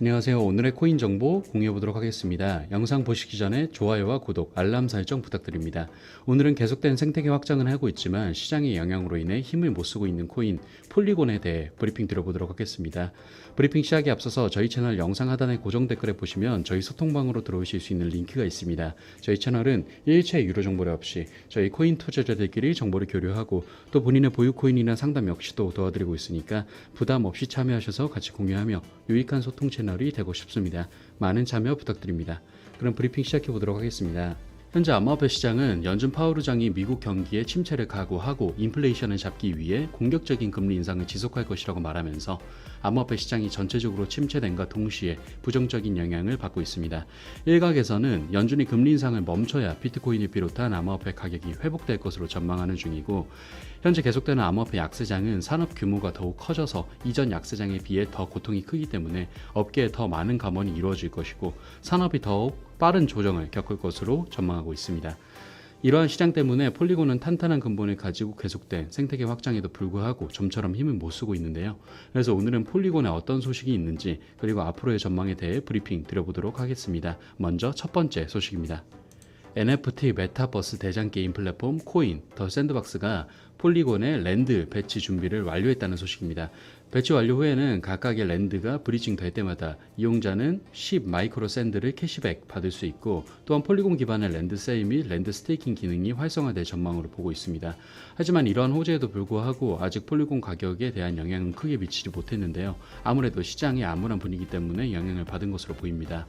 안녕하세요. 오늘의 코인 정보 공유해 보도록 하겠습니다. 영상 보시기 전에 좋아요와 구독, 알람 설정 부탁드립니다. 오늘은 계속된 생태계 확장을 하고 있지만 시장의 영향으로 인해 힘을 못 쓰고 있는 코인 폴리곤에 대해 브리핑 드려보도록 하겠습니다. 브리핑 시작에 앞서서 저희 채널 영상 하단의 고정 댓글에 보시면 저희 소통방으로 들어오실 수 있는 링크가 있습니다. 저희 채널은 일체 유료 정보를 없이 저희 코인 투자자들끼리 정보를 교류하고 또 본인의 보유 코인이나 상담 역시도 도와드리고 있으니까 부담 없이 참여하셔서 같이 공유하며 유익한 소통 채널 이 되고 싶습니다. 많은 참여 부탁드립니다. 그럼 브리핑 시작해 보도록 하겠습니다. 현재 암호화폐 시장은 연준 파월 의장이 미국 경기의 침체를 각오하고 인플레이션을 잡기 위해 공격적인 금리 인상을 지속할 것이라고 말하면서 암호화폐 시장이 전체적으로 침체된과 동시에 부정적인 영향을 받고 있습니다. 일각에서는 연준이 금리 인상을 멈춰야 비트코인을 비롯한 암호화폐 가격이 회복될 것으로 전망하는 중이고 현재 계속되는 암호화폐 약세장은 산업 규모가 더욱 커져서 이전 약세장에 비해 더 고통이 크기 때문에 업계에 더 많은 감원이 이루어질 것이고 산업이 더욱 빠른 조정을 겪을 것으로 전망하고 있습니다. 이러한 시장 때문에 폴리곤은 탄탄한 근본을 가지고 계속된 생태계 확장에도 불구하고 좀처럼 힘을 못 쓰고 있는데요. 그래서 오늘은 폴리곤에 어떤 소식이 있는지 그리고 앞으로의 전망에 대해 브리핑 드려보도록 하겠습니다. 먼저 첫 번째 소식입니다. NFT 메타버스 대장 게임 플랫폼 코인 더 샌드박스가 폴리곤의 랜드 배치 준비를 완료했다는 소식입니다. 배치 완료 후에는 각각의 랜드가 브리징 될 때마다 이용자는 10 마이크로 샌드를 캐시백 받을 수 있고 또한 폴리곤 기반의 랜드 세일 및 랜드 스테이킹 기능이 활성화될 전망으로 보고 있습니다. 하지만 이러한 호재에도 불구하고 아직 폴리곤 가격에 대한 영향은 크게 미치지 못했는데요. 아무래도 시장의 암울한 분위기 때문에 영향을 받은 것으로 보입니다.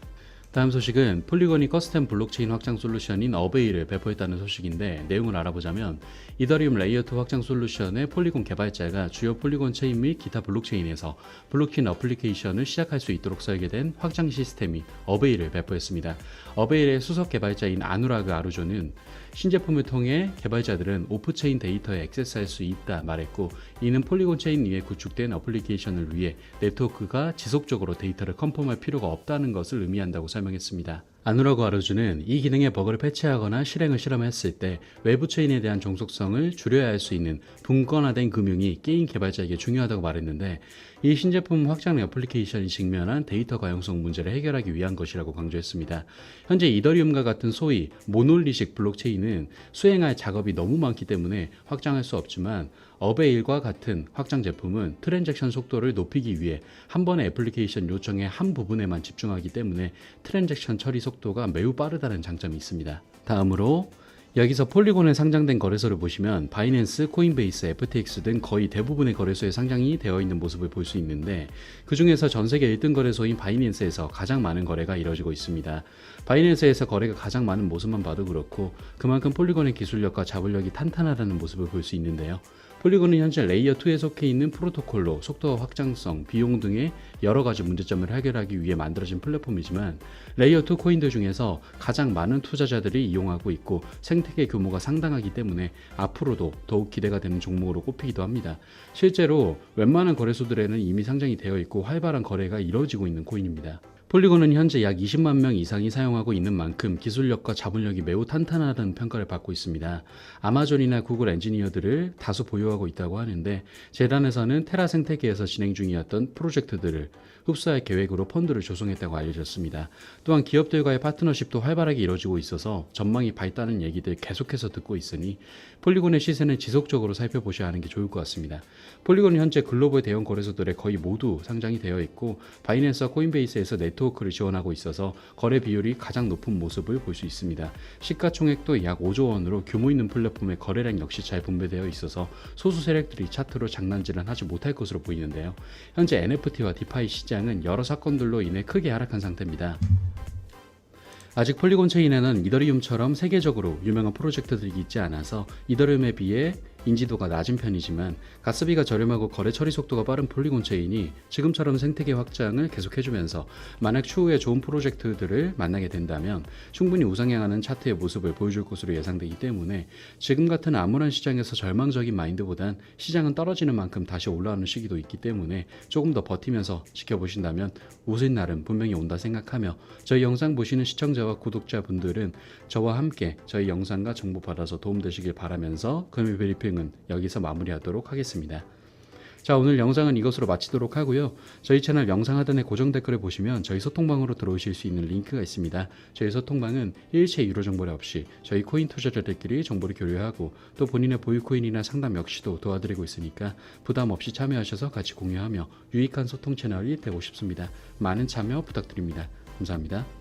다음 소식은 폴리곤이 커스텀 블록체인 확장 솔루션인 어베이를 배포했다는 소식인데 내용을 알아보자면 이더리움 레이어2 확장 솔루션의 폴리곤 개발자가 주요 폴리곤 체인 및 기타 블록체인에서 블록체인 어플리케이션을 시작할 수 있도록 설계된 확장 시스템이 어베이를 배포했습니다. 어베이의 수석 개발자인 아누라그 아루조는 신제품을 통해 개발자들은 오프체인 데이터에 액세스할 수 있다 말했고 이는 폴리곤 체인 위에 구축된 어플리케이션을 위해 네트워크가 지속적으로 데이터를 컨펌할 필요가 없다는 것을 의미한다고 설명했습니다. 아누라고 아르주는 이 기능의 버그를 패치하거나 실행을 실험했을 때 외부 체인에 대한 종속성을 줄여야 할 수 있는 분권화된 금융이 게임 개발자에게 중요하다고 말했는데 이 신제품 확장 어플리케이션이 직면한 데이터 가용성 문제를 해결하기 위한 것이라고 강조했습니다. 현재 이더리움과 같은 소위 모놀리식 블록체인은 수행할 작업이 너무 많기 때문에 확장할 수 없지만 어베일과 같은 확장 제품은 트랜잭션 속도를 높이기 위해 한 번의 애플리케이션 요청의 한 부분에만 집중하기 때문에 트랜잭션 처리 속 도가 매우 빠르다는 장점이 있습니다. 다음으로 여기서 폴리곤에 상장된 거래소를 보시면 바이낸스, 코인베이스, FTX 등 거의 대부분의 거래소에 상장이 되어 있는 모습을 볼 수 있는데 그 중에서 전 세계 1등 거래소인 바이낸스에서 가장 많은 거래가 이뤄지고 있습니다. 바이낸스에서 거래가 가장 많은 모습만 봐도 그렇고 그만큼 폴리곤의 기술력과 자본력이 탄탄하다는 모습을 볼 수 있는데요. 폴리곤은 현재 레이어 2에 속해 있는 프로토콜로 속도와 확장성, 비용 등의 여러 가지 문제점을 해결하기 위해 만들어진 플랫폼이지만 레이어 2 코인들 중에서 가장 많은 투자자들이 이용하고 있고 생태계 규모가 상당하기 때문에 앞으로도 더욱 기대가 되는 종목으로 꼽히기도 합니다. 실제로 웬만한 거래소들에는 이미 상장이 되어 있고 활발한 거래가 이루어지고 있는 코인입니다. 폴리곤은 현재 약 20만 명 이상이 사용하고 있는 만큼 기술력과 자본력이 매우 탄탄하다는 평가를 받고 있습니다. 아마존이나 구글 엔지니어들을 다수 보유하고 있다고 하는데 재단에서는 테라 생태계에서 진행 중이었던 프로젝트들을 흡수할 계획으로 펀드를 조성했다고 알려졌습니다. 또한 기업들과의 파트너십도 활발하게 이루어지고 있어서 전망이 밝다는 얘기들 계속해서 듣고 있으니 폴리곤의 시세는 지속적으로 살펴보셔야 하는 게 좋을 것 같습니다. 폴리곤은 현재 글로벌 대형 거래소들에 거의 모두 상장이 되어 있고 바이낸스와 코인베이스에서 네트 워크를 지원하고 있어서 거래 비율이 가장 높은 모습을 볼 수 있습니다. 시가총액도 약 5조 원으로 규모 있는 플랫폼의 거래량 역시 잘 분배되어 있어서 소수 세력들이 차트로 장난질은 하지 못할 것으로 보이는데요. 현재 NFT와 디파이 시장은 여러 사건들로 인해 크게 하락한 상태입니다. 아직 폴리곤 체인에는 이더리움처럼 세계적으로 유명한 프로젝트들이 있지 않아서 이더리움에 비해 인지도가 낮은 편이지만 가스비가 저렴하고 거래 처리 속도가 빠른 폴리곤 체인이 지금처럼 생태계 확장을 계속해주면서 만약 추후에 좋은 프로젝트들을 만나게 된다면 충분히 우상향하는 차트의 모습을 보여줄 것으로 예상되기 때문에 지금 같은 암울한 시장에서 절망적인 마인드보단 시장은 떨어지는 만큼 다시 올라오는 시기도 있기 때문에 조금 더 버티면서 지켜보신다면 웃을 날은 분명히 온다 생각하며 저희 영상 보시는 시청자와 구독자분들은 저와 함께 저희 영상과 정보 받아서 도움되시길 바라면서 금일 브리핑은 여기서 마무리하도록 하겠습니다. 자, 오늘 영상은 이것으로 마치도록 하고요. 저희 채널 영상 하단의 고정 댓글을 보시면 저희 소통방으로 들어오실 수 있는 링크가 있습니다. 저희 소통방은 일체 유료 정보를 없이 저희 코인 투자자들끼리 정보를 교류하고 또 본인의 보유 코인이나 상담 역시도 도와드리고 있으니까 부담 없이 참여하셔서 같이 공유하며 유익한 소통 채널이 되고 싶습니다. 많은 참여 부탁드립니다. 감사합니다.